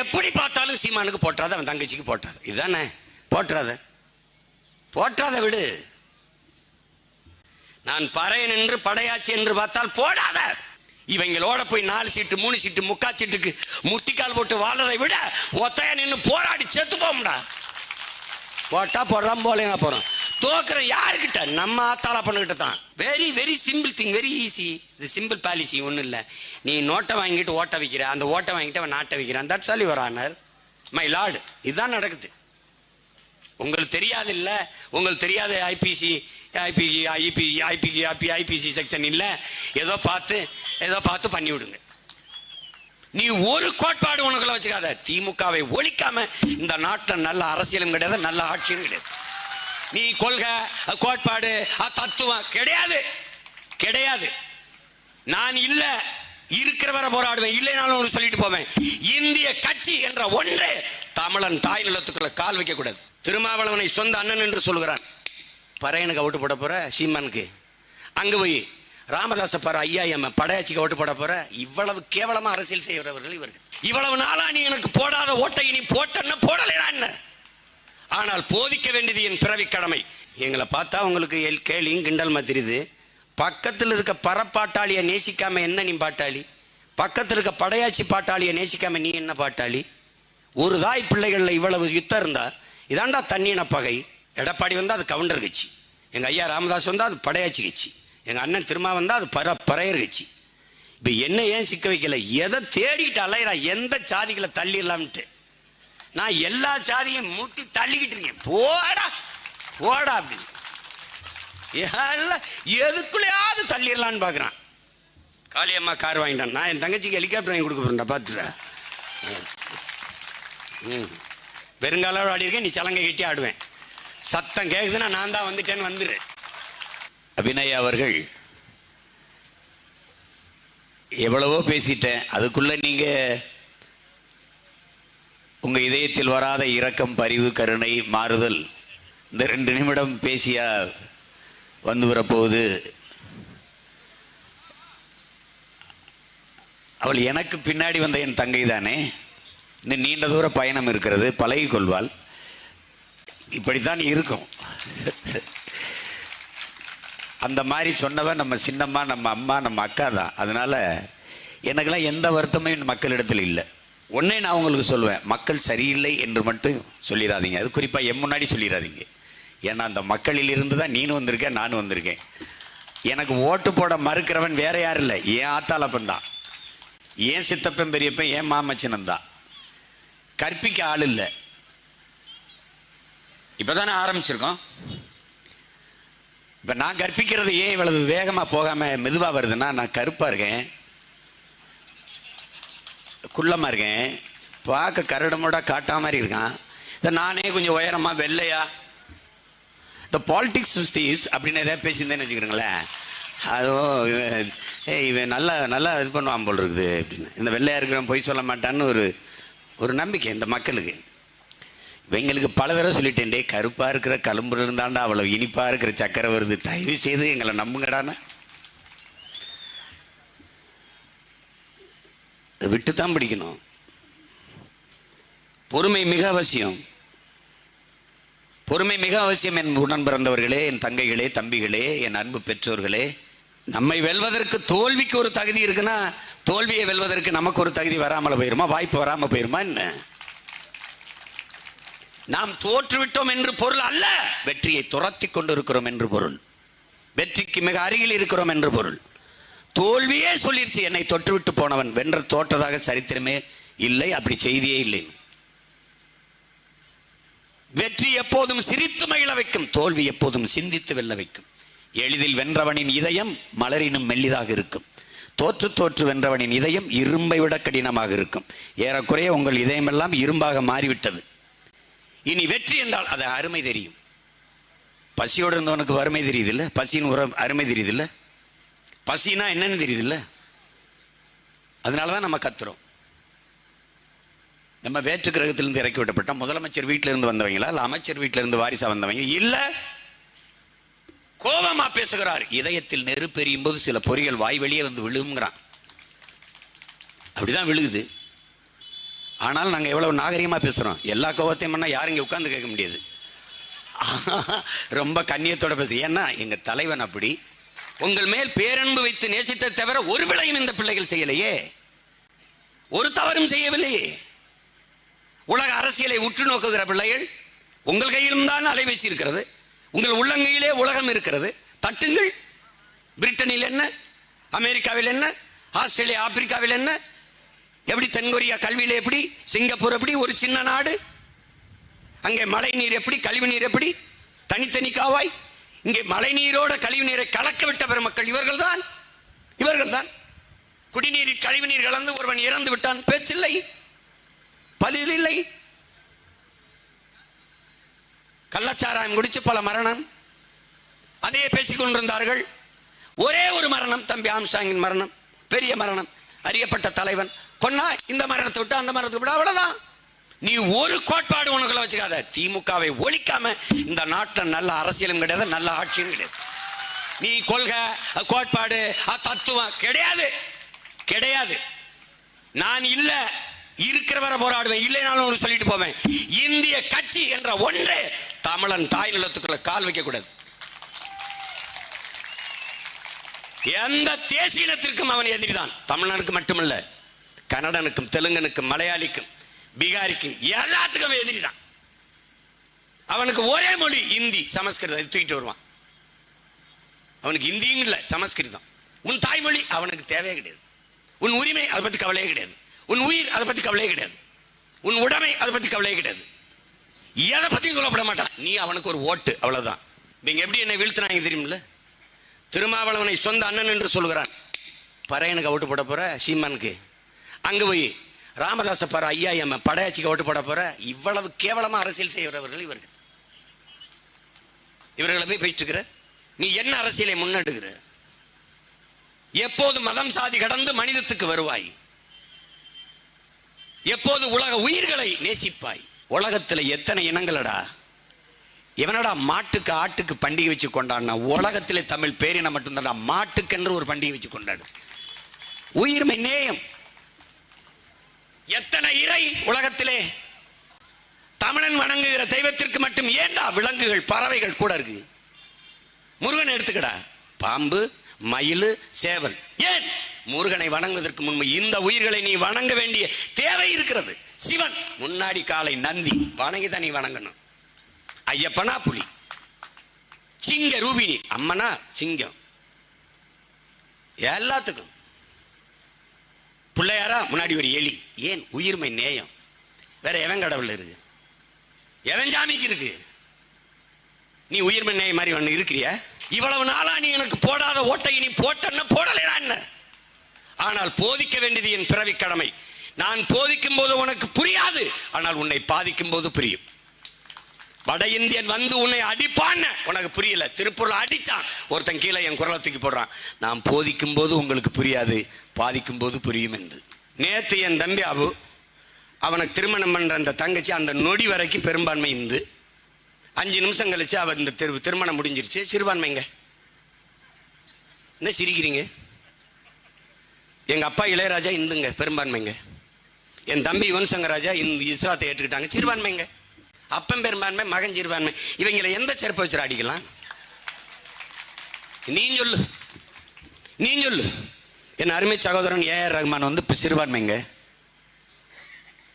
எப்படி பார்த்தாலும் சீமானுக்கு போட்டுறாத அவன் தங்கச்சிக்கு போட்டுறாத இதுதானே? போட்டுறாத போட்டுறாத விடு. நான் பறையன் என்று படையாச்சி என்று பார்த்தால் போடாத. இவங்களோட போய் நாலு சீட்டு மூணு சீட்டு முக்கா சீட்டுக்கு முட்டிக்கால் போட்டு வாழறதை விட ஒத்தையா நின்று போராடி செத்து போகும்டா. ஓட்டா போடுறான் போலேங்க போகிறோம் தோக்குற யாருக்கிட்ட? நம்ம ஆத்தால பண்ணுகிட்ட தான். Very very simple thing very easy இது சிம்பிள் பாலிசி ஒன்றும் இல்லை. நீ நோட்டை வாங்கிட்டு ஓட்ட வைக்கிற அந்த ஓட்டை வாங்கிட்டு அவன் நாட்டை வைக்கிறான். That's all your honour my lord இதுதான் நடக்குது. உங்களுக்கு தெரியாது இல்லை? உங்களுக்கு தெரியாத IPC IP IP IP IP IPC section இல்லை? ஏதோ பார்த்து ஏதோ பார்த்து பண்ணி விடுங்க நீ ஒரு கோட்பாடு உனக்குள்ள வச்சுக்காத. திமுகவை ஒழிக்காம இந்த நாட்டில் நல்ல அரசியலும் கிடையாது நல்ல ஆட்சியும் கிடையாது. நீ கொள்கை கோட்பாடு தத்துவம் கிடையாது. கிடையாது. நான் இல்ல இருக்கிறவரை போராடுவேன். இல்லைனாலும் ஒன்று சொல்லிட்டு போவேன். இந்திய கட்சி என்ற ஒன்றே தமிழன் தாய் நிலத்துக்குள்ள கால் வைக்க கூடாது. திருமாவளவனை சொந்த அண்ணன் என்று சொல்கிறான் பறையனுக்கு அவுட்டு போட போற சீமானுக்கு. அங்கே போய் ராமதாச பாரு ஐயா எம் படையாச்சிக்கு ஓட்டு போட போற இவ்வளவு கேவலமா அரசியல் செய்கிறவர்கள் இவர்கள். இவ்வளவு நாளா நீ எனக்கு போடாத ஓட்டை நீ போட்டன்னு போடலைடா என்ன? ஆனால் போதிக்க வேண்டியது என் பிறவி கடமை. எங்களை பார்த்தா உங்களுக்கு எல் கேலியும் கிண்டல் தெரியுது? பக்கத்தில் இருக்க பரப்பாட்டாளியை நேசிக்காம என்ன நீ பாட்டாளி? பக்கத்தில் இருக்க படையாச்சி பாட்டாளியை நேசிக்காம நீ என்ன பாட்டாளி? ஒரு தாய் பிள்ளைகளில் இவ்வளவு யுத்தம் இருந்தா இதாண்டா தண்ணின பகை. எடப்பாடி வந்தால் அது கவுண்டர் கட்சி. எங்கள் ஐயா ராமதாஸ் வந்தால் அது படையாச்சி கட்சி. எங்கள் அண்ணன் திரும்ப வந்தால் அது பர பறையிருச்சு இப்போ என்ன ஏன் சிக்க வைக்கல? எதை தேடிட்டு அலையிறா எந்த சாதிகளை தள்ளிடலாம்ட்டு நான் எல்லா சாதியும் முட்டி தள்ளிக்கிட்டு இருக்கேன். போடா போடா அப்படின்னு எல்லாம் எதுக்குள்ளேயாவது தள்ளிடலான்னு பார்க்குறான் காளியம்மா கார் வாங்கிட்டான். நான் என் தங்கச்சிக்கு ஹெலிகாப்டர் வாங்கி கொடுக்க போறேன்டா பார்த்துடா ம். பெருங்காலம் ஆடி இருக்கேன் நீ சலங்கை கட்டி ஆடுவேன். சத்தம் கேட்குதுன்னா நான் தான் வந்துட்டேன்னு வந்துடு அபிநய் அவர்கள் எவ்வளவோ பேசிட்டேன். அதுக்குள்ள நீங்க உங்க இதயத்தில் வராத இரக்கம் பரிவு கருணை மாறுதல் இந்த ரெண்டு நிமிடம் பேசியா வந்து வரப்போகுது. அவள் எனக்கு பின்னாடி வந்த என் தங்கை தானே. இன்னும் நீண்ட தூர பயணம் இருக்கிறது பழகி கொள்வாள். இப்படித்தான் இருக்கும். அந்த மாதிரி சொன்னவன் நம்ம சின்னம்மா நம்ம அம்மா நம்ம அக்கா தான். அதனால் எனக்கெல்லாம் எந்த வருத்தமும் மக்களிடத்தில் இல்லை. ஒன்றே நான் உங்களுக்கு சொல்லுவேன் மக்கள் சரியில்லை என்று மட்டும் சொல்லிடாதீங்க அது குறிப்பாக என் முன்னாடி சொல்லிடாதீங்க ஏன்னா அந்த மக்களில் இருந்து தான் நீனும் வந்திருக்கேன் நானும் வந்திருக்கேன். எனக்கு ஓட்டு போட மறுக்கிறவன் வேற யாரும் இல்லை. ஏன் ஆத்தாளப்பன் தான். ஏன் சித்தப்பன் பெரியப்பன் ஏன் மாமச்சனம் தான். கற்பிக்க ஆள் இல்லை. இப்போ தானே ஆரம்பிச்சிருக்கோம்? இப்போ நான் கற்பிக்கிறது ஏன் இவ்வளவு வேகமாக போகாமல் மெதுவாக வருதுன்னா நான் கருப்பாக இருக்கேன். குள்ளமாக இருக்கேன். பார்க்க கரடமோட காட்டா மாதிரி இருக்கான். இந்த நானே கொஞ்சம் உயரமாக வெள்ளையா. இந்த பாலிடிக்ஸ் சுஸ்தீஸ் அப்படின்னு எதாவது பேசியிருந்தேன்னு வச்சுக்கிறீங்களேன் அதுவும் ஏய் இவன் நல்லா நல்லா இது பண்ணுவான் போல் இருக்குது அப்படின்னு. இந்த வெள்ளையாக இருக்கிறவன் பொய் சொல்ல மாட்டான்னு ஒரு ஒரு நம்பிக்கை இந்த மக்களுக்கு. எங்களுக்கு பல தடவை சொல்லிட்டேன் டே கருப்பாக இருக்கிற கலும்புல இருந்தாண்டா அவ்வளோ இனிப்பாக இருக்கிற சக்கரை வருது. தயவு செய்து எங்களை நம்புங்கடான்னு. விட்டு தான் பிடிக்கணும். பொறுமை மிக அவசியம். பொறுமை மிக அவசியம் என் உடன் பிறந்தவர்களே என் தங்கைகளே தம்பிகளே என் அன்பு பெற்றோர்களே. நம்மை வெல்வதற்கு தோல்விக்கு ஒரு தகுதி இருக்குன்னா தோல்வியை வெல்வதற்கு நமக்கு ஒரு தகுதி வராமல் போயிருமா வாய்ப்பு வராமல் போயிருமா என்ன? நாம் தோற்றுவிட்டோம் என்று பொருள் அல்ல. வெற்றியை துரத்தி கொண்டிருக்கிறோம் என்று பொருள். வெற்றிக்கு மிக அருகில் இருக்கிறோம் என்று பொருள். தோல்வியே சொல்லிருச்சு என்னை தொற்றுவிட்டு போனவன். வென்ற தோற்றதாக சரித்திரமே இல்லை அப்படி செய்தியே இல்லை. வெற்றி எப்போதும் சிரித்து மகிழ வைக்கும் தோல்வி எப்போதும் சிந்தித்து வெல்ல வைக்கும். எளிதில் வென்றவனின் இதயம் மலரினும் மெல்லிதாக இருக்கும். தோற்று தோற்று வென்றவனின் இதயம் இரும்பை விட கடினமாக இருக்கும். ஏறக்குறைய உங்கள் இதயமெல்லாம் இரும்பாக மாறிவிட்டது. இனி வெற்றி என்றால் அது அருமை தெரியும். பசியோடு இருந்தவனுக்கு வறுமை தெரியுது இல்ல பசின்னு உரம் அருமை தெரியுது இல்ல பசினா என்னன்னு தெரியுது இல்ல அதனால தான் நம்ம கத்துறோம். நம்ம வேற்று கிரகத்திலிருந்து இறக்கி விடப்பட்ட முதலமைச்சர் வீட்டில இருந்து வந்தவங்களா? இல்லை அமைச்சர் வீட்டில இருந்து வாரிசா வந்தவங்க? இல்ல கோபமா பேசுகிறார். இதயத்தில் நெருப்பெரியும் போது சில பொறிகள் வாய் வெளியே வந்து விழுங்குறான் அப்படிதான் விழுகுது. ஆனால் நாங்கள் எவ்வளோ நாகரிகமாக பேசுகிறோம் எல்லா கோபத்தையும் பண்ணால் யாரும் இங்கே உட்காந்து கேட்க முடியாது. ரொம்ப கண்ணியத்தோட பேசு ஏன்னா எங்கள் தலைவன் அப்படி. உங்கள் மேல் பேரன்பு வைத்து நேசித்த தவிர ஒரு விளையும் இந்த பிள்ளைகள் செய்யலையே. ஒரு தவறும் செய்யவில்லையே. உலக அரசியலை உற்று நோக்குகிற பிள்ளைகள் உங்கள் கையிலும் தான் அலைபேசி இருக்கிறது. உங்கள் உள்ளங்கையிலே உலகம் இருக்கிறது. தட்டுங்கள். பிரிட்டனில் என்ன? அமெரிக்காவில் என்ன? ஆஸ்திரேலியா ஆப்பிரிக்காவில் என்ன? எப்படி தென்கொரியா கல்வியில் எப்படி? சிங்கப்பூர் எப்படி? ஒரு சின்ன நாடு. அங்கே மழை நீர் எப்படி? கழிவு நீர் எப்படி? தனித்தனி காவாய். இங்கே மழை நீரோட கழிவு நீரை கலக்க விட்ட பெருமக்கள் இவர்கள்தான். இவர்கள்தான். குடிநீரில் கழிவு நீர் கலந்து ஒருவன் இறந்து விட்டான். பேச்சில்லை. பதில் இல்லை கள்ளச்சாராயம் குடிச்சு பல மரணம். அதையே பேசிக் கொண்டிருந்தார்கள். ஒரே ஒரு மரணம். தம்பி ஆம்சாங்கின் மரணம். பெரிய மரணம். அறியப்பட்ட தலைவன். கொன்னா இந்த மரணத்தை விட்டு அந்த மரணத்தை விட அவ்வளவுதான். நீ ஒரு கோட்பாடு உனக்குள்ள வச்சுக்காத. திமுகவை ஒழிக்காம இந்த நாட்டில் நல்ல அரசியலும் கிடையாது நல்ல ஆட்சியும் கிடையாது. நீ கொள்கை கோட்பாடு தத்துவம் கிடையாது. கிடையாது. நான் இல்ல இருக்கிறவரை போராடுவேன். இல்லைனாலும் ஒன்று சொல்லிட்டு போவேன். இந்திய கட்சி என்ற ஒன்றே தமிழன் தாய் நிலத்துக்குள்ள கால் வைக்க கூடாது எந்த தேசியத்திற்கும் அவன் எதிரிதான். தமிழனுக்கு மட்டுமல்ல. கன்னடனுக்கும் தெலுங்கனுக்கும் மலையாளிக்கும் பீகாரிக்கும் எல்லாத்துக்கும் எதிரி தான். அவனுக்கு ஒரே மொழி இந்தி சமஸ்கிருதம். தூக்கிட்டு வருவான். அவனுக்கு இந்தியும் இல்லை சமஸ்கிருதம். உன் தாய்மொழி அவனுக்கு தேவையே கிடையாது. உன் உரிமை அதை பத்தி கவலையே கிடையாது. உன் உயிர் அதை பத்தி கவலையே கிடையாது. உன் உடைமை அதை பத்தி கவலையே கிடையாது. எதை பற்றியும் சொல்லப்பட மாட்டான். நீ அவனுக்கு ஒரு ஓட்டு அவ்வளோதான் நீங்கள் எப்படி என்னை வீழ்த்தினாங்க தெரியுமில்ல? திருமாவளவனை சொந்த அண்ணன் என்று சொல்கிறான் பறையனுக்கு ஓட்டு போட போற சீமானுக்கு. அங்க போய் ராமதாச பாரு ஐயா எம் படையாச்சிக்கு ஓட்டு போட போற இவ்வளவு கேவலமா அரசியல் செய்கிறவர்கள் இவர்கள். இவர்களை போய் போயிட்டு இருக்கிற? நீ என்ன அரசியலை முன்னெடுக்கிற? எப்போது மதம் சாதி கடந்து மனிதத்துக்கு வருவாய்? எப்போது உலக உயிர்களை நேசிப்பாய்? உலகத்துல எத்தனை இனங்களடா? எவனடா மாட்டுக்கு ஆட்டுக்கு பண்டிகை வச்சு கொண்டாடினா உலகத்திலே தமிழ் பேரினம் மட்டும்தான் மாட்டுக்கென்று ஒரு பண்டிகை வச்சு கொண்டாடு. உயிர்மை நேயம். எத்தனை இறை உலகத்திலே தமிழன் வணங்குகிற தெய்வத்திற்கு மட்டும் ஏண்டா விலங்குகள் பறவைகள் கூட இருக்கு? முருகன் எடுத்துக்கடா. பாம்பு மயில் சேவல். ஏன்? முருகனை வணங்குவதற்கு முன்பு இந்த உயிர்களை நீ வணங்க வேண்டிய தேவை இருக்கிறது. சிவன் முன்னாடி காலை நந்தி. வணங்கி தான் நீ வணங்கணும். ஐயப்பனா புலி. சிங்க ரூபினி. அம்மனா சிங்கம். எல்லாத்துக்கும். பிள்ளையாரா முன்னாடி ஒரு எலி. ஏன் உயிர்மை நேயம்? வேற எவன் கடவுள் இருக்கு? எவன் சாமிக்கு இருக்கு? நீ உயிர்மை நேயம் மாதிரி ஒன்று இருக்கிறிய? இவ்வளவு நாளா நீ எனக்கு போடாத ஓட்டை நீ போட்டன்னு போடலைடா என்ன? ஆனால் போதிக்க வேண்டியது என் பிறவி கடமை. நான் போதிக்கும் போது உனக்கு புரியாது ஆனால் உன்னை பாதிக்கும் போது புரியும். வட இந்தியன் வந்து உன்னை அடிப்பான்னு. உனக்கு புரியல. திருப்பூரில் அடிச்சான். ஒருத்தன் கீழே என் குரலை தூக்கி போடுறான். நான் போதிக்கும் போது உங்களுக்கு புரியாது. பாதிக்கும் போது புரியும் என்று. நேற்று என் தம்பி அபு அவனுக்கு திருமணம் பண்ணுற அந்த தங்கச்சி அந்த நொடி வரைக்கும் பெரும்பான்மை இந்து அஞ்சு நிமிஷம் கழிச்சு அவர் இந்த திரு திருமணம் முடிஞ்சிருச்சு. சிறுபான்மைங்க என்ன சிரிக்கிறீங்க? எங்கள் அப்பா இளையராஜா இந்துங்க. பெரும்பான்மைங்க என் தம்பி யுவன் சங்கர் ராஜா இந்த இஸ்லாத்தை ஏற்றுக்கிட்டாங்க. சிறுபான்மைங்க அப்பன் பெரும்பான்மை மகன் சிறுபான்மை. இவங்களை எந்த செருப்பை வச்சு அடிக்கலாம்? நீ சொல்லு. நீ சொல்லு. என் அருமை சகோதரன் ஏஆர் ரஹ்மான் வந்து சிறுபான்மைங்க.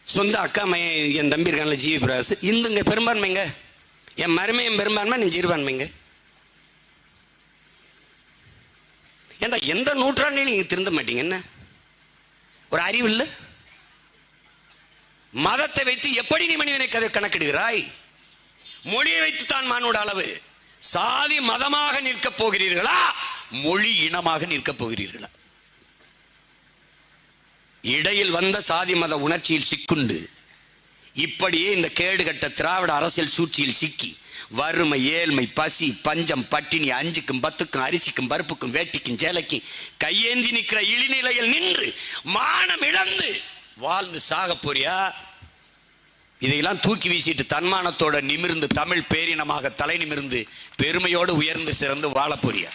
சொந்த அக்கா மைய என் தம்பி இருக்கான்ல ஜிவி பிரகாஷ். இந்துங்க பெரும்பான்மைங்க. என் மருமை என் பெரும்பான்மை நீ சிறுபான்மைங்க. ஏண்டா எந்த நூற்றாண்டையும் நீங்கள் திருந்த மாட்டீங்க என்ன? ஒரு அறிவு இல்லை? மதத்தை வைத்து எப்படி நீ மனிதனை கதை கணக்கிடுகிறாய்? மொழியை வைத்து தான் மானோட அளவு. சாதி மதமாக நிற்கப் போகிறீர்களா? மொழி இனமாக நிற்கப் போகிறீர்களா? இடையில் வந்த சாதி மத உணர்ச்சியில் சிக்குண்டு. இப்படியே இந்த கேடுகட்ட திராவிட அரசியல் சூழ்ச்சியில் சிக்கி. வறுமை ஏழ்மை பசி பஞ்சம் பட்டினி அஞ்சுக்கும் பத்துக்கும் அரிசிக்கும் பருப்புக்கும் வேட்டிக்கும் சேலைக்கும் கையேந்தி நிற்கிற இழிநிலையில் நின்று மானம் இழந்து வாழ்ந்து சாக போறியா? இதையெல்லாம் தூக்கி வீசிட்டு தன்மானத்தோட நிமிர்ந்து தமிழ் பேரினமாக தலை நிமிர்ந்து பெருமையோடு உயர்ந்து சிறந்து வாழ போறியா?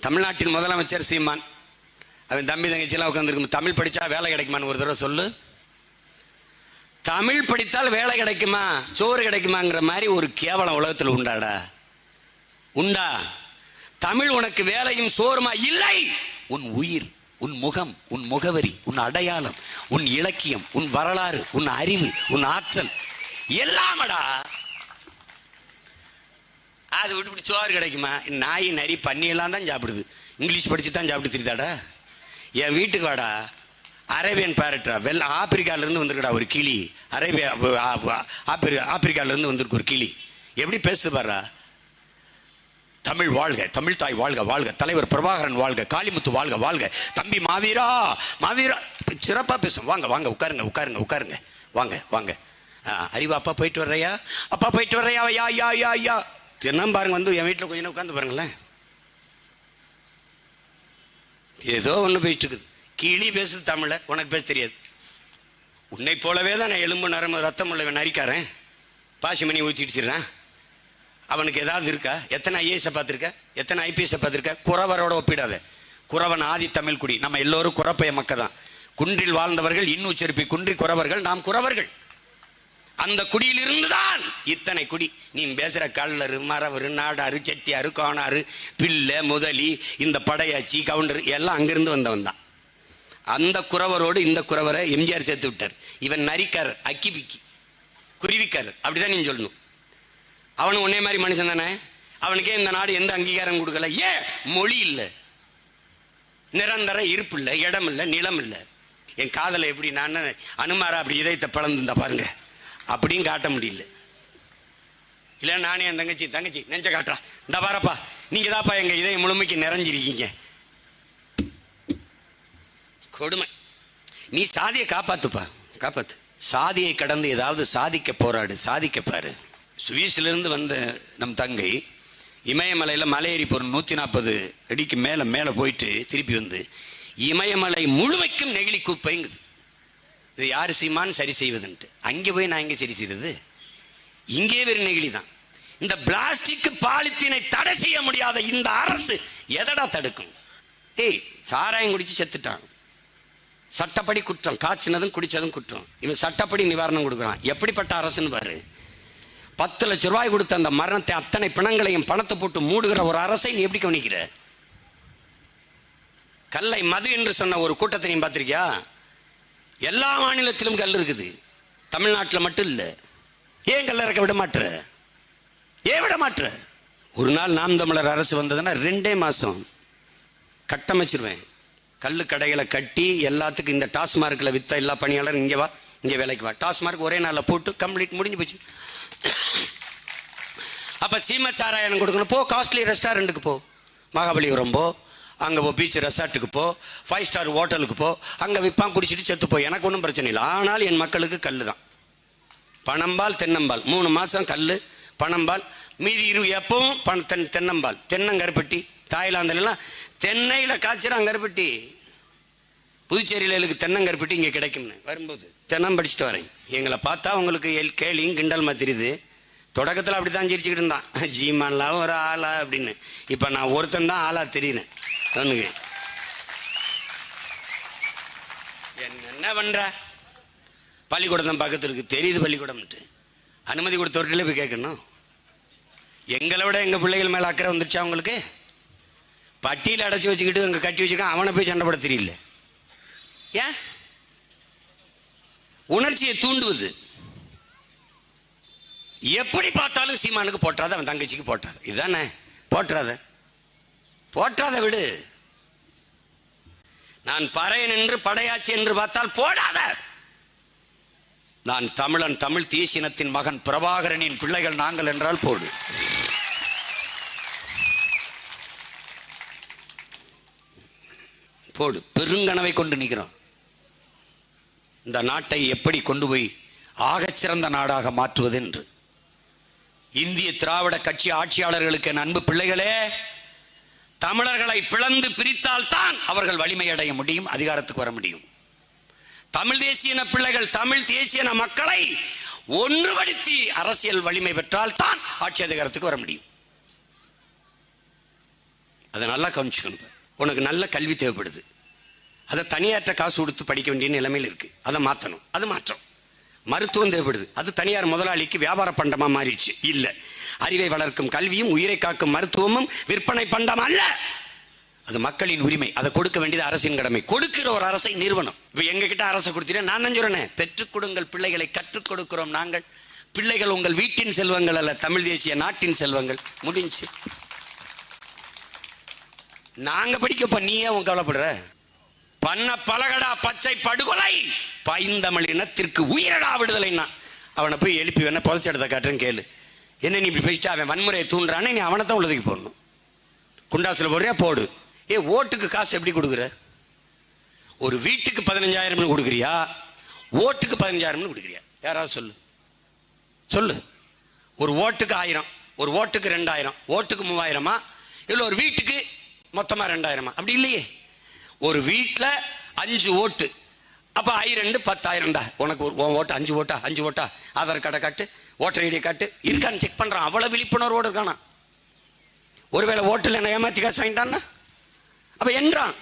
தமிழ்நாட்டின் முதலமைச்சர் சீமான் அவன் தம்பி தங்கச்சியெல்லாம் உட்காந்துருக்கும் தமிழ் படித்தா வேலை கிடைக்குமான்னு ஒரு தடவை சொல்லு. தமிழ் படித்தால் வேலை கிடைக்குமா? சோறு கிடைக்குமாங்கிற மாதிரி ஒரு கேவலம் உலகத்தில் உண்டாடா? உண்டா? தமிழ் உனக்கு வேலையும் சோறுமா? இல்லை! உன் உயிர். உன் முகம் உன் முகவரி உன் அடையாளம் உன் இலக்கியம் உன் வரலாறு உன் அறிவு உன் ஆற்றல் எல்லாமடா. அது விட்டு விட்டு சோறு கிடைக்குமா? நாய் நரி பண்ணியெல்லாம் தான் சாப்பிடுது. இங்கிலீஷ் படித்து தான் சாப்பிட்டு தெரியுதாடா என் வீட்டுக்கு வாடா. அரேபியன் பேரட்டா வெள்ள ஆப்பிரிக்காவிலேருந்து வந்திருக்கடா ஒரு கிளி. அரேபியா ஆப்பிரிக்கா ஆப்பிரிக்கால இருந்து வந்திருக்கு ஒரு கிளி. எப்படி பேசுது பாடுறா தமிழ் வாழ்க தமிழ் தாய் வாழ்க வாழ்க தலைவர் பிரபாகரன் வாழ்க காளிமுத்து வாழ்க வாழ்க. தம்பி மாவீரா மாவீரா சிறப்பாக பேசும். வாங்க வாங்க உட்காருங்க உட்காருங்க உட்காருங்க. வாங்க வாங்க. ஆ, அறிவா அப்பா போயிட்டு வர்றையா? அப்பா போயிட்டு வர்றையா? யா யா யா யா தினம் பாருங்க வந்து என் வீட்டில் கொஞ்சம் உட்காந்து பாருங்களேன். ஏதோ ஒன்று போயிட்டு இருக்குது. கிளி பேசுது தமிழ உனக்கு பேச தெரியாது. உன்னை போலவே தான் நான் எலும்பு நரம்பு ரத்தம் உள்ளவன் நரிக்காரன். பாசிமணி ஊற்றிடுச்சிடுறேன் அவனுக்கு ஏதாவது இருக்கா? எத்தனை ஐஏஎஸை பார்த்துருக்க? எத்தனை ஐபிஎஸ்ஸை பார்த்துருக்க? குறவரோட ஒப்பிடாத. குறவன் ஆதி தமிழ் குடி. நம்ம எல்லோரும் குறப்பைய மக்க தான் குன்றில் வாழ்ந்தவர்கள் இன்னுச்செருப்பி குன்றி குறவர்கள் நாம் குறவர்கள். அந்த குடியிலிருந்து தான் இத்தனை குடி. நீ பேசுகிற கல்லரு மரவரு நாடாரு செட்டியாரு கோணாரு பிள்ளை முதலி இந்த படையாச்சி கவுண்டர் எல்லாம் அங்கிருந்து வந்தவன் தான். அந்த குறவரோடு இந்த குறவரை எம்ஜிஆர் சேர்த்து விட்டார். இவன் நரிக்கார் அக்கி பிக்கி குருவிக்கார் அப்படிதான் நீங்க சொல்லணும். அவனும் உன்னே மாதிரி மனுஷன் தானே? அவனுக்கே இந்த நாடு எந்த அங்கீகாரம் கொடுக்கல? ஏன் மொழி இல்லை. நிரந்தர இருப்பு இல்லை இடம் இல்லை நிலம் இல்லை. என் காதலை எப்படி நான் அனுமாரா அப்படி இதயத்தை பிளந்துருந்தா பாருங்க. அப்படியும் காட்ட முடியல. இல்லை நானே என் தங்கச்சி தங்கச்சி நெஞ்ச காட்டுறா. இந்த பாரப்பா நீங்கள் தான்ப்பா எங்கள் இதயம் முழுமைக்கு நிறைஞ்சிருக்கீங்க. கொடுமை. நீ சாதியை காப்பாத்துப்பா காப்பாத்து. சாதியை கடந்து ஏதாவது சாதிக்க போராடு சாதிக்க பாரு. சுவீஸிலிருந்து வந்த நம் தங்கை இமயமலையில் மலை ஏறி போகிற நூற்றி நாற்பது அடிக்கு மேலே மேலே போயிட்டு திருப்பி வந்து இமயமலை முழுமைக்கும் நெகிழி குப்பைங்குது. இது யார் சீமான்? சரி செய்வதுன்ட்டு. அங்கே போய் நான் எங்கே சரி செய்கிறது இங்கே வெறும் நெகிழி தான் இந்த பிளாஸ்டிக் பாலித்தீனை தடை செய்ய முடியாத இந்த அரசு எதடா தடுக்கும்? ஏய் சாராயம் குடிச்சு செத்துட்டான். சட்டப்படி குற்றம். காய்ச்சினதும் குடித்ததும் குற்றம். இவன் சட்டப்படி நிவாரணம் கொடுக்குறான். எப்படிப்பட்ட அரசுன்னு பாரு. பத்து லட்ச ரூபாய் கொடுத்த அந்த மரணத்தை அத்தனை பிணங்களையும் பணத்தை போட்டு மூடுகிற ஒரு அரசை நீ எப்படி கவனிக்கிற? கல்லை மது என்று சொன்ன ஒரு கூட்டத்தை நீ பார்த்திருக்கியா? எல்லா மாநிலத்திலும் கல் இருக்குது. தமிழ்நாட்டில் மட்டும் இல்லை. ஏன் கல்ல இறக்க விட மாட்டுற ஏன் விட மாட்டுற ஒரு நாள் நாம் தமிழர் அரசு வந்ததுன்னா ரெண்டே மாதம் கட்டமைச்சிருவேன். கல் கடைகளை கட்டி எல்லாத்துக்கும் இந்த டாஸ்மார்க்கில் வித்த எல்லா பணியாளரும் இங்கே வா இங்கே வேலைக்கு வா. டாஸ்மார்க் ஒரே நாளில் போட்டு கம்ப்ளீட் முடிஞ்சு போச்சு. அப்போ சீமச்சாராயணம் கொடுக்கணும். போ காஸ்ட்லி ரெஸ்டாரண்ட்டுக்கு போ. மகாபலிபுரம் போ. அங்கே போ பீச் ரெசார்ட்டுக்கு போ. ஃபைவ் ஸ்டார் ஹோட்டலுக்கு போ. அங்கே விற்பான் குடிச்சிட்டு செத்து போ. எனக்கு ஒன்றும் பிரச்சனை இல்லை. ஆனால் என் மக்களுக்கு கல் தான் பணம்பால் தென்னம்பால். மூணு மாதம் கல் பணம்பால் மீதி இரு எப்பவும் பண தென் தென்னம்பால். தென்னங்கருப்பட்டி தாய்லாந்துலலாம் தென்னையில் காய்ச்சிறான் கருப்பட்டி. புதுச்சேரியில் எனக்கு தென்னங்கருப்பிட்டு இங்கே கிடைக்கும்னு? வரும்போது. தென்னம் படிச்சுட்டு வரேன். எங்களை பார்த்தா உங்களுக்கு எல் கேலியும் கிண்டல்மா தெரியுது. தொடக்கத்தில் அப்படி தான் சிரிச்சுக்கிட்டு இருந்தான். ஜீமான்லாம் ஒரு ஆளா அப்படின்னு. இப்போ நான் ஒருத்தன் தான் ஆளா தெரியுறேன். அவனுக்கு என்ன என்ன பண்ணுற பள்ளிக்கூடம் பக்கத்தில் இருக்குது தெரியுது பள்ளிக்கூடம்ட்டு அனுமதி கொடுத்தவர்கிட்ட போய் கேட்கணும். எங்களை விட எங்கள் பிள்ளைகள் மேலே அக்கறை வந்துருச்சா உங்களுக்கு? பட்டியில் அடைச்சி வச்சுக்கிட்டு அங்கே கட்டி வச்சுக்க அவனை போய் சண்டை போட தெரியல. ஏன் உணர்ச்சியை தூண்டுவது. எப்படி பார்த்தாலும் சீமானுக்கு போட்டுறாத அவன் தங்கச்சிக்கு போட்டுறாத இதுதானே போட்டுறாத போற்றாத விடு. நான் பறையன் என்று படையாச்சி என்று பார்த்தால் போடாத. நான் தமிழன் தமிழ் தேசினத்தின் மகன் பிரபாகரனின் பிள்ளைகள் நாங்கள் என்றால் போடு. போடு. பெருங்கனவை கொண்டு நிற்கிறோம். இந்த நாட்டை எப்படி கொண்டு போய் ஆகச்சிறந்த நாடாக மாற்றுவது என்று இந்திய திராவிட கட்சி ஆட்சியாளர்களுக்கு அன்பு பிள்ளைகளே தமிழர்களை பிளந்து பிரித்தால் தான் அவர்கள் வலிமை அடைய முடியும் அதிகாரத்துக்கு வர முடியும். தமிழ் தேசியன பிள்ளைகள் தமிழ் தேசியன மக்களை ஒன்றுபடுத்தி அரசியல் வலிமை பெற்றால் தான் ஆட்சி அதிகாரத்துக்கு வர முடியும். அதை நல்லா கவனிச்சுக்கணும். உனக்கு நல்ல கல்வி தேவைப்படுது. அதை தனியார்கிட்ட காசு கொடுத்து படிக்க வேண்டிய நிலைமையில் இருக்குது அதை மாற்றணும் அது மாற்றம். மருத்துவம் தேவைப்படுது. அது தனியார் முதலாளிக்கு வியாபார பண்டமா மாறிடுச்சு. இல்லை. அறிவை வளர்க்கும் கல்வியும் உயிரை காக்கும் மருத்துவமும் விற்பனை பண்டம் அல்ல. அது மக்களின் உரிமை. அதை கொடுக்க வேண்டியது அரசின் கடமை. கொடுக்கிற ஒரு அரசை நிறுவனம். இப்போ எங்ககிட்ட அரசை கொடுத்தீங்கன்னா நான் தான் சொல்றேன். பெற்றுக் கொடுங்கள் பிள்ளைகளை கற்றுக் கொடுக்கிறோம் நாங்கள். பிள்ளைகள் உங்கள் வீட்டின் செல்வங்கள் அல்ல தமிழ் தேசிய நாட்டின் செல்வங்கள். முடிஞ்சு. நாங்க படிக்கப்ப நீ ஏன் உன் கவலைப்படுற? பண்ண பலகடா பச்சை படுகொலை. பைந்தமிழ் இனத்திற்கு உயிரடா விடுதலைன்னா. அவனை போய் எழுப்பி வேணா புதைச்ச இடத்த காட்டுறேன் கேளு. என்ன நீ இப்படி பேசிட்டு அவன் வன்முறையை தூண்டுறானே நீ அவனை தான் உள்ளதுக்கு போடணும். குண்டாசில் போடுறியா? போடு. ஏ ஓட்டுக்கு காசு எப்படி கொடுக்குற? ஒரு வீட்டுக்கு பதினஞ்சாயிரம்னு கொடுக்குறியா? ஓட்டுக்கு பதினஞ்சாயிரம்னு கொடுக்குறியா? யாராவது சொல்லு. சொல்லு. ஒரு ஓட்டுக்கு ஆயிரம் ஒரு ஓட்டுக்கு ரெண்டாயிரம் ஓட்டுக்கு மூவாயிரமா? இல்லை ஒரு வீட்டுக்கு மொத்தமாக ரெண்டாயிரமா? அப்படி இல்லையே. ஒரு வீட்டில் அஞ்சு ஓட்டு. அப்போ ஐரெண்டு பத்தாயிரம்டா உனக்கு ஒரு உன் ஓட்டு அஞ்சு ஓட்டா? அஞ்சு ஓட்டா? ஆதார் கார்டை காட்டு ஓட்டர் ஐடியை காட்டு. இருக்கான்னு செக் பண்ணுறான் அவ்வளோ விழிப்புணர்வோடு இருக்கானா? ஒருவேளை ஓட்டில் என்ன ஏமாற்றி காசு வாங்கிட்டான்னா? அப்போ என்றான்.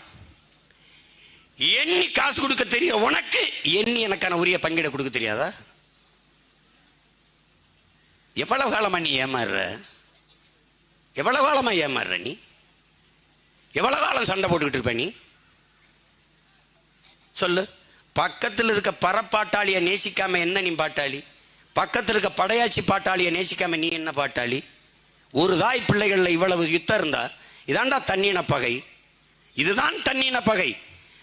எண்ணி காசு கொடுக்க தெரியும் உனக்கு எண்ணி எனக்கான உரிய பங்கிட கொடுக்க தெரியாதா? எவ்வளவு காலமா நீ ஏமாறுற? எவ்வளவு காலமாக ஏமாறுற நீ? எவ்வளவு காலம் சண்டை போட்டுக்கிட்டு இருப்ப நீ? சொல்லு. பக்கத்தில் இருக்க பரப்பாட்டாளியை நேசிக்காம என்ன நீ பாட்டாளி? பக்கத்தில் இருக்க படையாச்சி பாட்டாளியை நேசிக்காம நீ என்ன பாட்டாளி? ஒரு தாய் பிள்ளைகளில் இவ்வளவு யுத்தம் இருந்தா இதாண்டா தண்ணீன பகை. இதுதான் தண்ணீன பகை.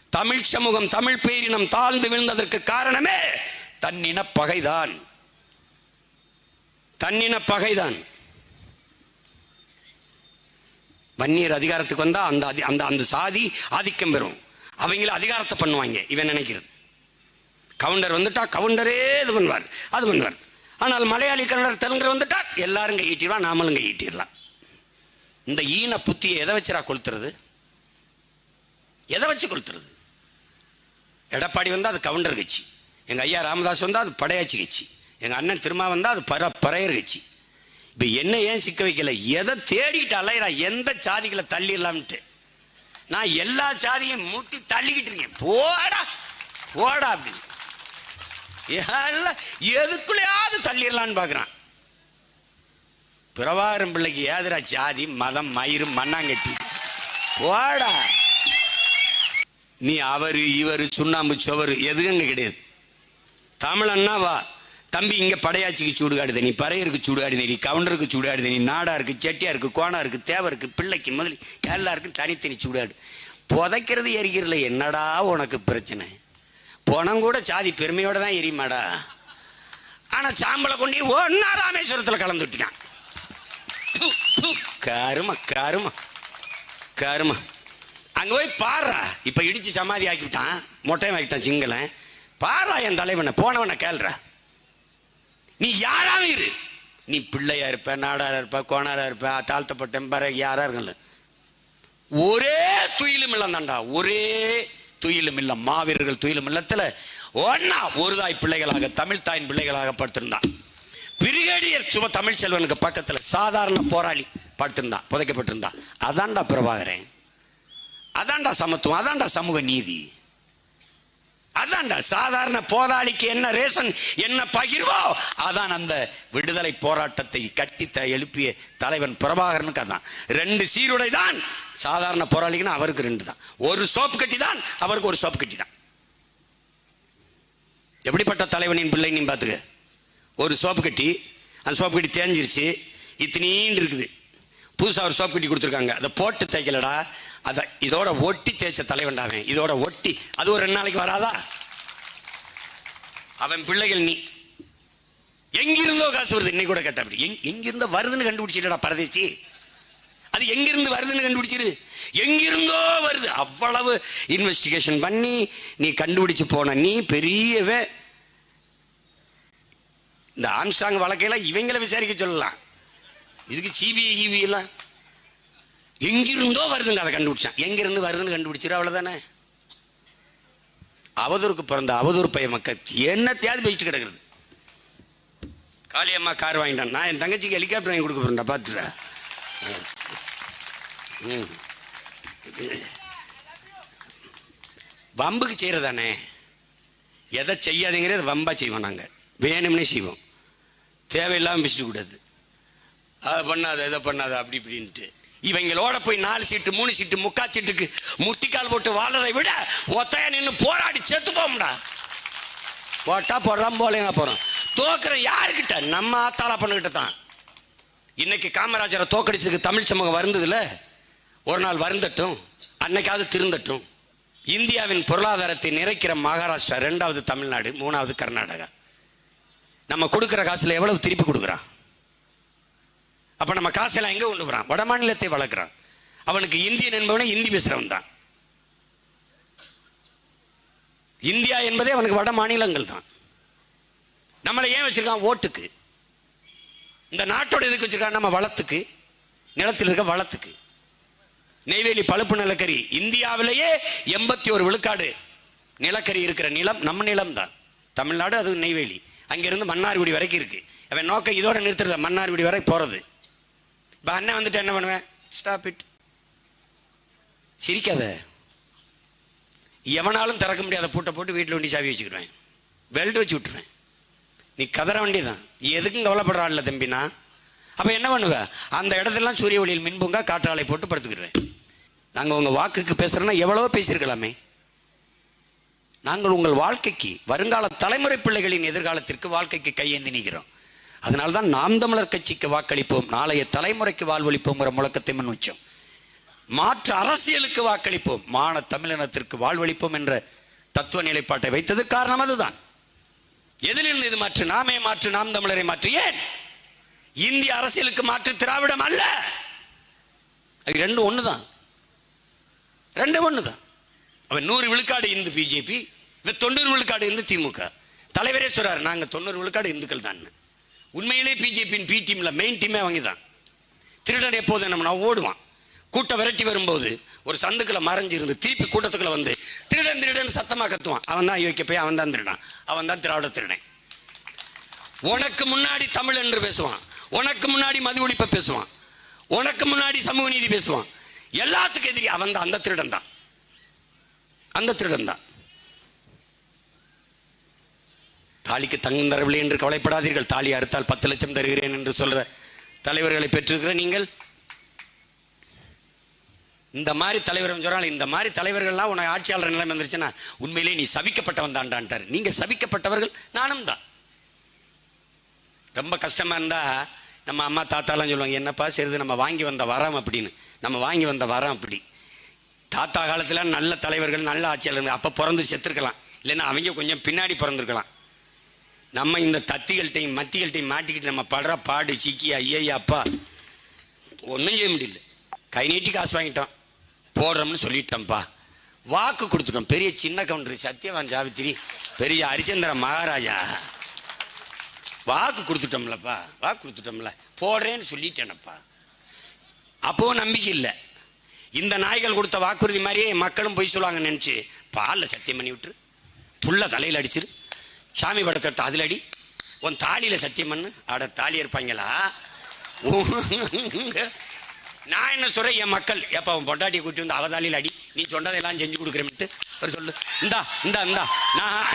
தமிழ் சமூகம் தமிழ் பேரினம் தாழ்ந்து விழுந்ததற்கு காரணமே தன்னின பகைதான். தன்னின பகைதான். வன்னியர் அதிகாரத்துக்கு வந்தா அந்த அதி- அந்த அந்த சாதி ஆதிக்கம் பெறும். அவங்கள அதிகாரத்தை பண்ணுவாங்க இவன் நினைக்கிறது. கவுண்டர் வந்துட்டா கவுண்டரே இது பண்ணுவார் அது பண்ணுவார். ஆனால் மலையாளி கன்னடர் தெலுங்கர் வந்துட்டா எல்லாரும் கையிட்டிடலாம் நாமளும் கையிட்டிடலாம். இந்த ஈன புத்தியை எதை வச்சுரா கொளுத்துறது? எதை வச்சு கொளுத்துறது? எடப்பாடி வந்தால் அது கவுண்டர் கட்சி. எங்கள் ஐயா ராமதாஸ் வந்தால் அது படையாச்சி கட்சி. எங்கள் அண்ணன் திருமா வந்தால் அது பர பறையர் கட்சி. இப்போ என்ன ஏன் சிக்க வைக்கல? எதை தேடிட்டு அலையிறா? எந்த சாதிகளை தள்ளிடலாம்ட்டு நான் எல்லா சாதியும் முட்டி தள்ளிக்கிட்டு இருக்கேன். போடா போடா அப்படின்னு எல்லாம் எதுக்குள்ளேயாவது தள்ளிடலான்னு பார்க்குறான். பிரவாரம் பிள்ளைக்கு ஏதுரா சாதி மதம் மயிறு மண்ணாங்கட்டி? போடா. நீ அவரு இவரு சுண்ணாம்பு சுவரு எதுவும் கிடையாது? தமிழன்னா வா. தம்பி இங்க படையாச்சிக்கு சூடுகாடுத நீ பறையருக்கு சூடுகாடுத நீ கவுண்டருக்கு சூடுகாடுத நீ கோணா செட்டியாருக்கு தேவை தேவருக்கு பிள்ளைக்கு முதல் எல்லாருக்கும் தனித்தனி சூடாடு புதைக்கிறது எரிக்கிறதுல என்னடா உனக்கு பிரச்சனை? பணம் கூட சாதி பெருமையோட தான் எரியுமாடா? ஆனா சாம்பலை கொண்டு ஒன்னா ராமேஸ்வரத்தில் கலந்து விட்டுட்டான். கரும கரும கரும. அங்க போய் பாடுறா. இப்ப இடிச்சு சமாதி ஆக்கிவிட்டான் மொட்டையம் ஆக்கிட்டான் சிங்களன். பாடுறா என் தலைவனை. போனவனை கேள்றா. நீ யாராவது இரு. நீ பிள்ளையா இருப்ப நாடாரா இருப்ப கோணாரா இருப்ப தாழ்த்தப்பட்ட பிற யாரா இருக்கல ஒரே துயிலும் இல்லம் தாண்டா ஒரே துயிலும் இல்லம் மாவீரர்கள் துயிலும் இல்லத்துல ஒன்னா ஒரு தாய் பிள்ளைகளாக தமிழ் தாயின் பிள்ளைகளாக படுத்திருந்தான் பிரிகேடியர் சும தமிழ் செல்வனுக்கு பக்கத்துல சாதாரண போராளி படுத்திருந்தான் புதைக்கப்பட்டிருந்தான் அதான்டா பிரபாகரன். அதான்டா சமத்துவம் அதான்டா சமூக நீதி. அதான்டா சாதாரண போராளிக்கு என்ன ரேஷன் என்ன பகிர்வோ? அதான் அந்த விடுதலை போராட்டத்தை கட்டி எழுப்பிய தலைவன் பிரபாகரனுக்கு அதான். ரெண்டு சீருடை தான் சாதாரண போராளிக்குன்னா அவருக்கு ரெண்டு தான். ஒரு சோப்பு கட்டி தான் அவருக்கு ஒரு சோப்பு கட்டி தான். எப்படிப்பட்ட தலைவனின் பிள்ளை நீ பார்த்துக்க ஒரு சோப்பு கட்டி அந்த சோப்பு கட்டி தேஞ்சிருச்சு இத்தினீண்டு இருக்குது. புதுசாக ஒரு சோப்பு கட்டி கொடுத்துருக்காங்க. அதை போட்டு தைக்கலடா அதை இதோட ஒட்டி தேய்ச்ச தலைவன்டாவன் இதோட ஒட்டி. அது ஒரு ரெண்டு நாளைக்கு வராதா? அவன் பிள்ளைகள் நீ. எங்கிருந்தோ காசு வருது இன்னைக்கு கூட கேட்ட அப்படி. எங் எங்கிருந்தோ வருதுன்னு கண்டுபிடிச்சிடா பரதேச்சி அது எங்கிருந்து வருதுன்னு கண்டுபிடிச்சிரு. எங்கிருந்தோ வருது. அவ்வளவு இன்வெஸ்டிகேஷன் பண்ணி நீ கண்டுபிடிச்சு போன நீ பெரியவே. இந்த ஆம்ஸ்டாங் வழக்கையெல்லாம் இவங்களை விசாரிக்க சொல்லலாம். இதுக்கு சிபிஐ கிபி எல்லாம் எங்கிருந்தோ வருதுங்க அதை கண்டுபிடிச்சான். எங்கிருந்து வருதுன்னு கண்டுபிடிச்சிரு அவ்வளோதானே அவதூறுக்கு பிறந்த அவதூறு பைய மக்கள் என்ன தேதி பேசிட்டு கிடக்குறது. காளியம்மா கார் வாங்கிட்டான். நான் என் தங்கச்சிக்கு ஹெலிகாப்டர் வாங்கி கொடுக்க போறேன்டா பார்த்துடா ம். வம்புக்கு செய்கிறதானே எதை செய்யாதீங்கிறது வம்பா செய்வோம் நாங்கள் வேணும்னே செய்வோம். தேவையில்லாமல் பேசிட்டு கூடாது. அதை பண்ணாத இதை பண்ணாத அப்படி இப்படின்ட்டு. இவங்களோட போய் நாலு சீட்டு மூணு சீட்டு முக்கா சீட்டுக்கு முட்டிக்கால் போட்டு வாழறதை விட ஒத்தைய நின்று போராடி செத்து போகும்டா போட்டா போடுறான் போலேங்க போகிறோம் தோக்குற யாருக்கிட்ட? நம்ம ஆத்தால பண்ணுக்கிட்ட தான். இன்னைக்கு காமராஜரை தோக்கடிச்சதுக்கு தமிழ் சமூகம் வருந்ததில்ல. ஒரு நாள் வருந்தட்டும் அன்னைக்காவது திருந்தட்டும். இந்தியாவின் பொருளாதாரத்தை நிறைக்கிற மகாராஷ்டிரா ரெண்டாவது தமிழ்நாடு மூணாவது கர்நாடகா. நம்ம கொடுக்குற காசில் எவ்வளவு திருப்பி கொடுக்குறான்? அப்ப நம்ம காசெல்லாம் எங்க கொண்டு போறான்? வட மாநிலத்தை வளர்க்குறான். அவனுக்கு இந்தியன் என்பவனே இந்தி பேசுறவன் தான். இந்தியா என்பதே அவனுக்கு வட மாநிலங்கள் தான். நம்மளை ஏன் வச்சிருக்கான்? ஓட்டுக்கு. இந்த நாட்டோட எதுக்கு வச்சிருக்கான்? நம்ம வளத்துக்கு. நிலத்தில் இருக்க வளத்துக்கு. நெய்வேலி பழுப்பு நிலக்கரி. இந்தியாவிலேயே எண்பத்தி ஒரு விழுக்காடு நிலக்கரி இருக்கிற நிலம் நம்ம நிலம் தான் தமிழ்நாடு அது நெய்வேலி. அங்கிருந்து மன்னார்குடி வரைக்கும் இருக்கு. அவன் நோக்கம் இதோட நிறுத்துறது மன்னார்குடி வரை போறது. இப்போ அண்ணன் வந்துட்டு என்ன பண்ணுவேன்? ஸ்டாப் இட் சிரிக்காத. எவனாலும் திறக்க முடியாத பூட்டை போட்டு வீட்டில் வண்டி சாவி வச்சுக்கிடுவேன். பெல்ட் வச்சு விட்டுருவேன். நீ கதற வேண்டியதான் எதுக்கும் கவலைப்படுற ஆள்ல தம்பினா அப்போ என்ன பண்ணுவ? அந்த இடத்துலலாம் சூரிய ஒளியில் மின்பூங்கா காற்றாலை போட்டு படுத்துக்கிடுவேன். நாங்கள் உங்கள் வாக்குக்கு பேசுகிறோன்னா எவ்வளவோ பேசியிருக்கலாமே. நாங்கள் உங்கள் வாழ்க்கைக்கு வருங்கால தலைமுறை பிள்ளைகளின் எதிர்காலத்திற்கு வாழ்க்கைக்கு கையேந்தி நிற்கிறோம். அதனால தான் நாம் தமிழர் கட்சிக்கு வாக்களிப்போம் நாளைய தலைமுறைக்கு வாழ்வழிப்போங்கிற முழக்கத்தை முன் வச்சோம். மாற்று அரசியலுக்கு வாக்களிப்போம் மான தமிழினத்திற்கு வாழ்வளிப்போம் என்ற தத்துவ நிலைப்பாட்டை வைத்தது காரணம் அதுதான். எதிலிருந்து இது மாற்று? நாமே மாற்று நாம் தமிழரை மாற்று. ஏன்? இந்திய அரசியலுக்கு மாற்று திராவிடம் அல்ல. அது ரெண்டு ஒண்ணுதான். ரெண்டு ஒண்ணுதான். அவன் நூறு விழுக்காடு இந்து பிஜேபி இவன் தொண்ணூறு விழுக்காடு இந்து திமுக. தலைவரே சொல்றாரு நாங்க தொண்ணூறு விழுக்காடு இந்துக்கள் தான். உண்மையிலே பிஜேபியின் பி டீமில் மெயின் டீமே அவங்க தான் திருடன் எப்போது நம்ம ஓடுவான். கூட்டம் விரட்டி வரும்போது ஒரு சந்துக்குள்ள மறைஞ்சு இருந்து திருப்பி கூட்டத்துக்குள்ள வந்து திருடன் திருடன் சத்தமாக கத்துவான். அவன் தான் யோக்கிய போய் அவன் தான் திருடான். அவன் தான் திராவிட திருடன். உனக்கு முன்னாடி தமிழ் என்று பேசுவான். உனக்கு முன்னாடி மது ஒழிப்பை பேசுவான். உனக்கு முன்னாடி சமூக நீதி பேசுவான். எல்லாத்துக்கும் எதிரி அவன் தான். அந்த திருடன் தான். அந்த திருடன் தான். தாலிக்கு தங்கம் தரவில்லை என்று கவலைப்படாதீர்கள். தாலி அறுத்தால் பத்து லட்சம் தருகிறேன் என்று சொல்ற தலைவர்களை பெற்றிருக்கிற நீங்கள். இந்த மாதிரி தலைவர் சொல்றாங்க இந்த மாதிரி தலைவர்கள்லாம் உனக்கு ஆட்சியாளர் நிலைமை வந்துருச்சுன்னா உண்மையிலே நீ சபிக்கப்பட்டவன் தான்டான்ட்டார் நீங்க சபிக்கப்பட்டவர்கள் நானும் தான். ரொம்ப கஷ்டமா இருந்தா நம்ம அம்மா தாத்தாலாம் சொல்லுவாங்க என்னப்பா சரிது நம்ம வாங்கி வந்த வரம் அப்படின்னு. நம்ம வாங்கி வந்த வரம் அப்படி. தாத்தா காலத்தில் நல்ல தலைவர்கள் நல்ல ஆட்சியாளர் அப்போ பிறந்து செத்துருக்கலாம். இல்லைன்னா அவங்க கொஞ்சம் பின்னாடி பிறந்திருக்கலாம். நம்ம இந்த தத்திகள்கிட்டையும் மத்திகள்கிட்டையும் மாட்டிக்கிட்டு நம்ம படுற பாடு சிக்கி ஐயா அப்பா. ஒன்றும் செய்ய முடியல. கை நீட்டி காசு வாங்கிட்டோம். போடுறோம்னு சொல்லிட்டோம்ப்பா. வாக்கு கொடுத்துட்டோம். பெரிய சின்ன கவுண்டர் சத்யவான் சாவித்திரி பெரிய ஹரிச்சந்திர மகாராஜா. வாக்கு கொடுத்துட்டோம்லப்பா. வாக்கு கொடுத்துட்டோம்ல. போடுறேன்னு சொல்லிட்டேனப்பா. அப்போ நம்பிக்கை இல்லை. இந்த நாய்கள் கொடுத்த வாக்குறுதி மாதிரியே மக்களும் பொய் சொல்லுவாங்க நினச்சி பாலில் சத்தியம் பண்ணி விட்டுரு. புல்ல தலையில் அடிச்சிரு. சாமி படத்தை அதில் அடி உன் தாலியில் சத்தியம் பண்ணு. அட தாலி இருப்பாங்களா நான் என்ன சொல்கிறேன் என் மக்கள் எப்போ அவன் பொண்டாட்டியை கூட்டி வந்து அவதாலியில் அடி நீ சொன்னதெல்லாம் செஞ்சு கொடுக்குறேன்ட்டு அவர் சொல்லு. இந்தா இந்தா இந்தா. நான்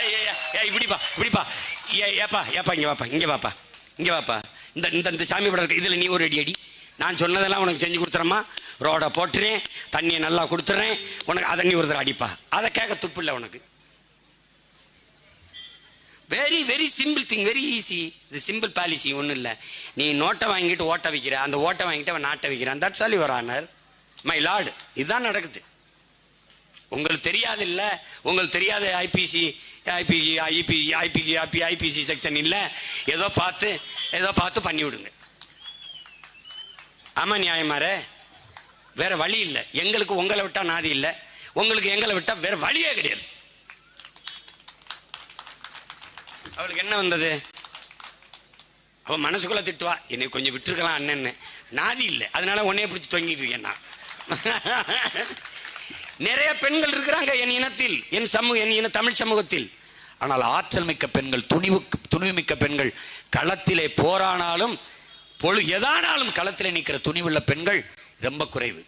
ஏய் ஏய் இப்படிப்பா இப்படிப்பா ஏ ஏப்பா ஏப்பா இங்கே வாப்பா இங்கே வாப்பா இங்கே வாப்பா. இந்த இந்த இந்த சாமி படம் இருக்கு இதில் நீ ஒரு அடி அடி. நான் சொன்னதெல்லாம் உனக்கு செஞ்சு கொடுத்துறேம்மா. ரோடை போட்டுறேன் தண்ணியை நல்லா கொடுத்துட்றேன் உனக்கு அதை நீ ஒரு அடிப்பா. அதை கேட்க துப்பு இல்லை உனக்கு. Very very simple thing very easy இது சிம்பிள் பாலிசி ஒன்றும் இல்லை. நீ நோட்டை வாங்கிட்டு ஓட்ட வைக்கிற அந்த ஓட்டை வாங்கிட்டு அவன் நாட்டை வைக்கிறான். That's all your honour my lord இதுதான் நடக்குது. உங்களுக்கு தெரியாது இல்லை. உங்களுக்கு தெரியாத IPC IP IP IP IP IPC section இல்லை. ஏதோ பார்த்து ஏதோ பார்த்து பண்ணி விடுங்க ஆமாம் நியாயமாரே? வேற வழி இல்லை. எங்களுக்கு உங்களை விட்டா நாதி இல்லை. உங்களுக்கு எங்களை விட்டா வேற வழியே கிடையாது. அவளுக்கு என்ன வந்தது? அவ மனசுக்குள்ள திட்டுவா என்னை கொஞ்சம் விட்டுருக்கலாம் அண்ணன்னு. நாதி இல்லை. அதனால உன்னைய பிடிச்சி தொங்கிட்டு இருக்கேன் நான். நிறைய பெண்கள் இருக்கிறாங்க என் இனத்தில். என் சமூக என் இன தமிழ் சமூகத்தில். ஆனால் ஆற்றல் மிக்க பெண்கள் துணிவு துணிவு மிக்க பெண்கள் களத்திலே போரானாலும் பொழு எதானாலும் களத்திலே நிற்கிற துணிவுள்ள பெண்கள் ரொம்ப குறைவு.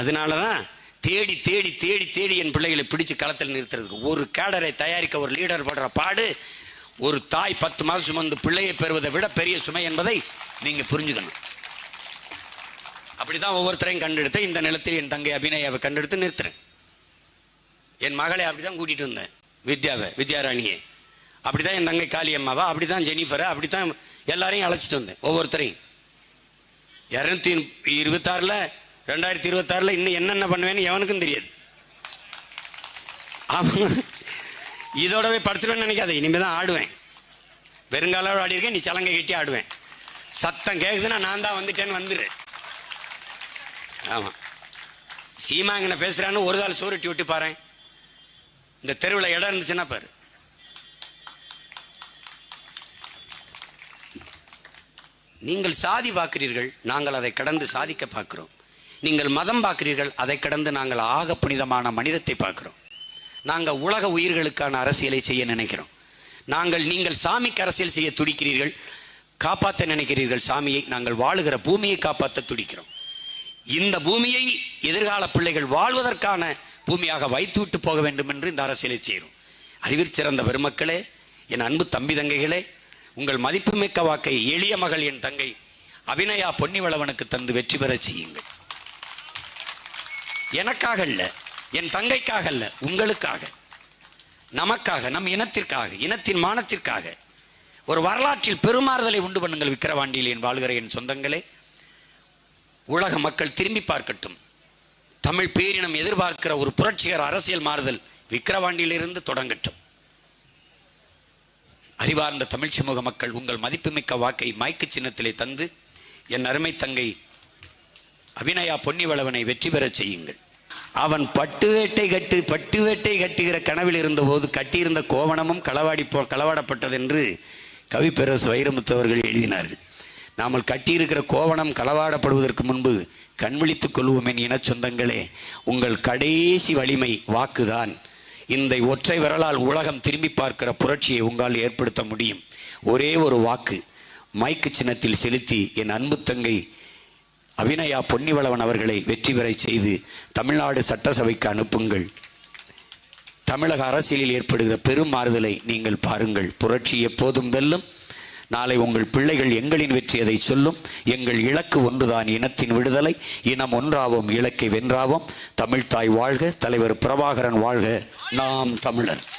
அதனால தான் தேடி தேடி தேடி தேடி என் பிள்ளைகளை பிடிச்சு களத்தில் நிறுத்துறதுக்கு. ஒரு கேடரை தயாரிக்க ஒரு லீடர் படுற பாடு ஒரு தாய் பத்து மாதம் சுமந்து பிள்ளையை பெறுவதை விட பெரிய சுமை என்பதை நீங்க புரிஞ்சுக்கணும். அப்படிதான் ஒவ்வொருத்தரையும் கண்டெடுத்து இந்த நிலத்தில் என் தங்கை அபிநயாவை கண்டெடுத்து நிறுத்துறேன். என் மகளை அப்படிதான் கூட்டிட்டு வந்தேன். வித்யாவை வித்யாராணியை. அப்படிதான் என் தங்கை காளியம்மாவா அப்படிதான் ஜெனிஃபரை அப்படித்தான் எல்லாரையும் அழைச்சிட்டு வந்தேன். ஒவ்வொருத்தரையும். இரநூத்தி இருபத்தாறில் ரெண்டாயிரத்தி இருபத்தாறில் இன்னும் என்னென்ன பண்ணுவேன்னு எவனுக்கும் தெரியாது. அவங்க இதோடவே படுத்துருவேன்னு நினைக்காத இனிமேல் தான் ஆடுவேன். வெறுங்காலோட ஆடி இருக்கேன் நீ சலங்கை கட்டி ஆடுவேன். சத்தம் கேட்குதுன்னா நான் தான் வந்துட்டேன்னு வந்துடு ஆமாம் சீமாங்கனை பேசுகிறான்னு ஒரு கால் சோறுட்டி விட்டு பாரு இந்த தெருவில் இடம் இருந்துச்சுன்னா பாரு. நீங்கள் சாதி பார்க்கிறீர்கள் நாங்கள் அதை கடந்து சாதிக்க பார்க்கிறோம். நீங்கள் மதம் பார்க்கிறீர்கள் அதை கடந்து நாங்கள் ஆக புனிதமான மனிதத்தை பார்க்கிறோம். நாங்கள் உலக உயிர்களுக்கான அரசியலை செய்ய நினைக்கிறோம். நாங்கள் நீங்கள் சாமிக்கு அரசியல் செய்ய துடிக்கிறீர்கள் காப்பாற்ற நினைக்கிறீர்கள். சாமியை நாங்கள் வாழுகிற பூமியை காப்பாற்ற துடிக்கிறோம். இந்த பூமியை எதிர்கால பிள்ளைகள் வாழ்வதற்கான பூமியாக வைத்துவிட்டு போக வேண்டும் என்று இந்த அரசியலை செய்கிறோம். அறிவிற் சிறந்த பெருமக்களே என் அன்பு தம்பி தங்கைகளே உங்கள் மதிப்புமிக்க வாக்கை எளிய மகள் என் தங்கை அபிநயா பொன்னிவளவனுக்கு தந்து வெற்றி பெறச் செய்யுங்கள். எனக்காக அல்ல என் தங்கைக்காக அல்ல உங்களுக்காக. நமக்காக நம் இனத்திற்காக இனத்தின் மானத்திற்காக. ஒரு வரலாற்றில் பெருமாறுதலை உண்டு பண்ணுங்கள் விக்கிரவாண்டியில் என் வாழ்கிற என் சொந்தங்களே. உலக மக்கள் திரும்பி பார்க்கட்டும். தமிழ் பேரினம் எதிர்பார்க்கிற ஒரு புரட்சிகர அரசியல் மாறுதல் விக்கிரவாண்டியிலிருந்து தொடங்கட்டும். அறிவார்ந்த தமிழ் சமூக மக்கள் உங்கள் மதிப்புமிக்க வாக்கை மயக்கு சின்னத்திலே தந்து என் அருமை தங்கை அபிநயா பொன்னிவளவனை வெற்றி பெறச் செய்யுங்கள். அவன் பட்டு வேட்டை கட்டு பட்டு வேட்டை கட்டுகிற கனவில் இருந்தபோது கட்டியிருந்த கோவணமும் களவாடி போ களவாடப்பட்டதென்று கவிப்பேரரசு வைரமுத்து அவர்கள் எழுதினார்கள். நாமல் கட்டியிருக்கிற கோவணம் களவாடப்படுவதற்கு முன்பு கண்விழித்துக் கொள்வோம் என் இனச் சொந்தங்களே. உங்கள் கடைசி வலிமை வாக்குதான். இந்த ஒற்றை விரலால் உலகம் திரும்பி பார்க்கிற புரட்சியை உங்களால் ஏற்படுத்த முடியும். ஒரே ஒரு வாக்கு மைக்கு சின்னத்தில் செலுத்தி என் அன்பு தங்கை அபிநயா பொன்னிவளவன் அவர்களை வெற்றி பெறச் செய்து தமிழ்நாடு சட்டசபைக்கு அனுப்புங்கள். தமிழக அரசியலில் ஏற்படுகிற பெரும் மாறுதலை நீங்கள் பாருங்கள். புரட்சி எப்போதும் வெல்லும் நாளை உங்கள் பிள்ளைகள் எங்களின் வெற்றி அதை சொல்லும். எங்கள் இலக்கு ஒன்றுதான் இனத்தின் விடுதலை. இனம் ஒன்றாவோம் இலக்கை வென்றாவோம். தமிழ்தாய் வாழ்க தலைவர் பிரபாகரன் வாழ்க. நாம் தமிழர்.